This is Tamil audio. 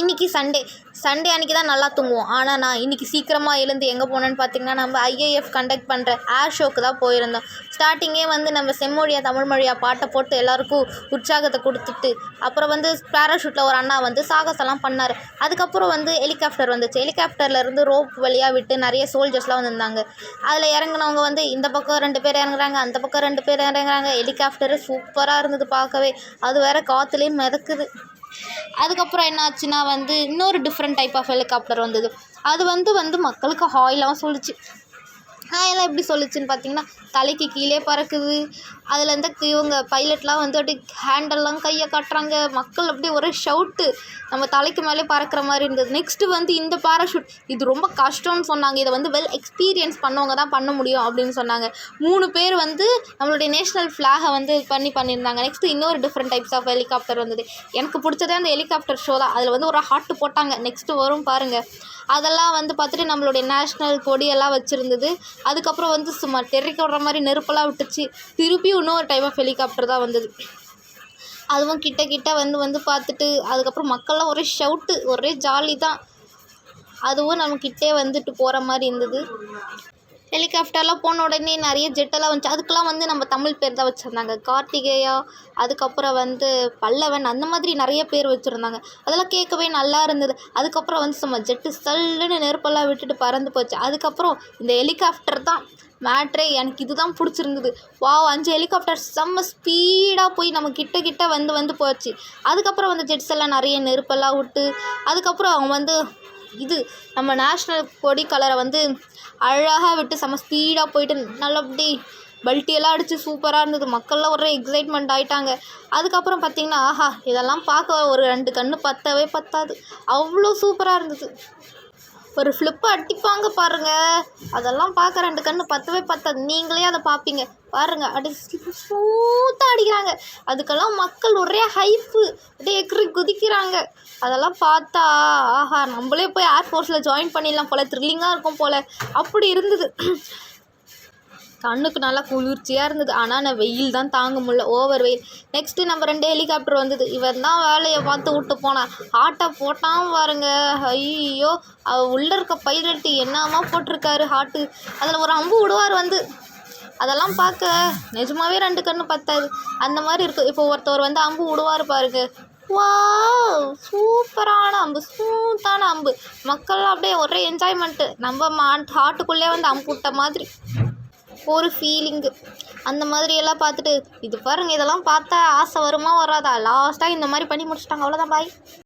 இன்றைக்கி சண்டே சண்டே அன்றைக்கி தான் நல்லா தூங்குவோம். ஆனால் நான் இன்றைக்கி சீக்கிரமாக எழுந்து எங்கே போனேன்னு பார்த்தீங்கன்னா நம்ம ஐஏஎஃப் கண்டக்ட் பண்ணுற ஏர் ஷோக்கு தான் போயிருந்தோம். ஸ்டார்டிங்கே வந்து நம்ம செம்மொழியா தமிழ் மொழியா பாட்டை போட்டு எல்லாருக்கும் உற்சாகத்தை கொடுத்துட்டு அப்புறம் வந்து பேராஷூட்டில் ஒரு அண்ணா வந்து சாகசம்லாம் பண்ணார். அதுக்கப்புறம் வந்து ஹெலிகாப்டர் வந்துச்சு. ஹெலிகாப்டர்லேருந்து ரோப் வழியாக விட்டு நிறைய சோல்ஜர்ஸ்லாம் வந்திருந்தாங்க. அதில் இறங்குனவங்க வந்து இந்த பக்கம் ரெண்டு பேர் இறங்குறாங்க அந்த பக்கம் ரெண்டு பேர் இறங்குறாங்க. ஹெலிகாப்டரு சூப்பராக இருந்தது பார்க்கவே. அது வேற காற்றுலேயும் மிதக்குது. அதுக்கப்புறம் என்னாச்சுன்னா வந்து இன்னொரு டிஃப்ரெண்ட் டைப் ஆஃப் ஹெலிகாப்டர் வந்தது. அது வந்து வந்து மக்களுக்கு ஹாய்லாம் சொல்லுச்சு. எல்லாம் எப்படி சொல்லுச்சுன்னு பார்த்தீங்கன்னா தலைக்கு கீழே பறக்குது. அதில் இருந்து இவங்க பைலட்லாம் வந்து அப்படியே ஹேண்டெல்லாம் கையை காட்டுறாங்க. மக்கள் அப்படியே ஒரே ஷவுட்டு நம்ம தலைக்கு மேலே பறக்கிற மாதிரி இருந்தது. நெக்ஸ்ட்டு வந்து இந்த பாராஷூட் இது ரொம்ப கஷ்டம்னு சொன்னாங்க. இதை வந்து வெல் எக்ஸ்பீரியன்ஸ் பண்ணவங்க தான் பண்ண முடியும் அப்படின்னு சொன்னாங்க. மூணு பேர் வந்து நம்மளுடைய நேஷ்னல் ஃப்ளாகை வந்து பண்ணி பண்ணியிருந்தாங்க. நெக்ஸ்ட்டு இன்னொரு டிஃப்ரெண்ட் டைப்ஸ் ஆஃப் ஹெலிகாப்டர் வந்தது. எனக்கு பிடிச்சதே அந்த ஹெலிகாப்டர் ஷோ தான். அதில் வந்து ஒரு ஹாட்டு போட்டாங்க. நெக்ஸ்ட்டு வரும் பாருங்கள் அதெல்லாம் வந்து பார்த்துட்டு நம்மளுடைய நேஷ்னல் கொடியெல்லாம் வச்சுருந்தது. அதுக்கப்புறம் வந்து சும்மா தெறிக்க விடுற மாதிரி நெருப்பெல்லாம் விட்டுச்சு. திருப்பியும் இன்னொரு டைம் ஆஃப் ஹெலிகாப்டர் தான் வந்தது. அதுவும் கிட்ட கிட்ட வந்து வந்து பார்த்துட்டு அதுக்கப்புறம் மக்கள்லாம் ஒரே ஷவுட்டு ஒரே ஜாலி தான். அதுவும் நம்ம கிட்டே வந்துட்டு போகிற மாதிரி இருந்தது. ஹெலிகாப்டர்லாம் போன உடனே நிறைய ஜெட்டெல்லாம் வந்துச்சு. அதுக்கெல்லாம் வந்து நம்ம தமிழ் பேர் தான் வச்சுருந்தாங்க. கார்த்திகேயா அதுக்கப்புறம் வந்து பல்லவன் அந்த மாதிரி நிறைய பேர் வச்சுருந்தாங்க. அதெல்லாம் கேட்கவே நல்லா இருந்தது. அதுக்கப்புறம் வந்து சும்மா ஜெட்டு சல்லுன்னு நெருப்பெல்லாம் விட்டுட்டு பறந்து போச்சு. அதுக்கப்புறம் இந்த ஹெலிகாப்டர் தான் மேட்ரே. எனக்கு இதுதான் பிடிச்சிருந்தது. வாவ் அஞ்சு ஹெலிகாப்டர் செம்ம ஸ்பீடாக போய் நம்ம கிட்ட கிட்ட வந்து வந்து போச்சு. அதுக்கப்புறம் வந்து ஜெட்ஸ் எல்லாம் நிறைய நெருப்பெல்லாம் விட்டு அதுக்கப்புறம் அவங்க வந்து இது நம்ம நேஷ்னல் கொடி கலரை வந்து அழகாக விட்டு செம்ம ஸ்பீடாக போயிட்டு நல்லா அப்படி பல்ட்டியெல்லாம் அடித்து சூப்பராக இருந்தது. மக்கள்லாம் ஒரே எக்ஸைட்மெண்ட் ஆகிட்டாங்க அதுக்கப்புறம் பார்த்திங்கன்னா ஆஹா இதெல்லாம் பார்க்க ஒரு ரெண்டு கண்ணு பத்தவே பத்தாது. அவ்வளோ சூப்பராக இருந்தது. ஒரு ஃப்ளிப்பு அடிப்பாங்க பாருங்க. அதெல்லாம் பார்க்க ரெண்டு கண்ணு பத்தவே பத்தாது. நீங்களே அதை பார்ப்பீங்க. பாருங்க அடி ஸ்மூத்தாக அடிக்கிறாங்க. அதுக்கெல்லாம் மக்கள் ஒரே ஹைப்பு அப்படியே எக்கறி குதிக்கிறாங்க. அதெல்லாம் பார்த்தா ஆஹா நம்மளே போய் ஏர்ஃபோர்ஸில் ஜாயின் பண்ணிடலாம் போல். த்ரில்லிங்காக இருக்கும் போல். அப்படி இருந்தது. கண்ணுக்கு நல்லா குளிர்ச்சியாக இருந்தது. ஆனால் நான் வெயில் தான் தாங்க முடியல. ஓவர் வெயில். நெக்ஸ்ட்டு நம்ம ரெண்டு ஹெலிகாப்டர் வந்தது. இவன் தான் வேலையை பார்த்து விட்டு போனான் ஆட்டை போட்டான் பாருங்க. ஐயோ உள்ளே இருக்க பைலட்டு என்னமா போட்டிருக்காரு ஹாட்டு அதில் ஒரு அம்பு விடுவார் வந்து. அதெல்லாம் பார்க்க நிஜமாவே ரெண்டு கண்ணு பத்தாது. அந்த மாதிரி இருக்குது இப்போ ஒருத்தவர் வந்து அம்பு விடுவார் பாருங்க. வா சூப்பரான அம்பு. ஸ்மூத்தான அம்பு. மக்கள்லாம் அப்படியே ஒரே என்ஜாய்மெண்ட்டு நம்ம மா ஹாட்டுக்குள்ளே வந்து அம்பு விட்ட மாதிரி. ஒரு ஃபீலிங்கு அந்த மாதிரி எல்லாம் பார்த்துட்டு இது பாருங்கள் இதெல்லாம் பார்த்தா ஆசை வருமா வராதா? லாஸ்ட்டாக இந்த மாதிரி பண்ணி முடிச்சிட்டாங்க. அவ்வளோதான் பாய்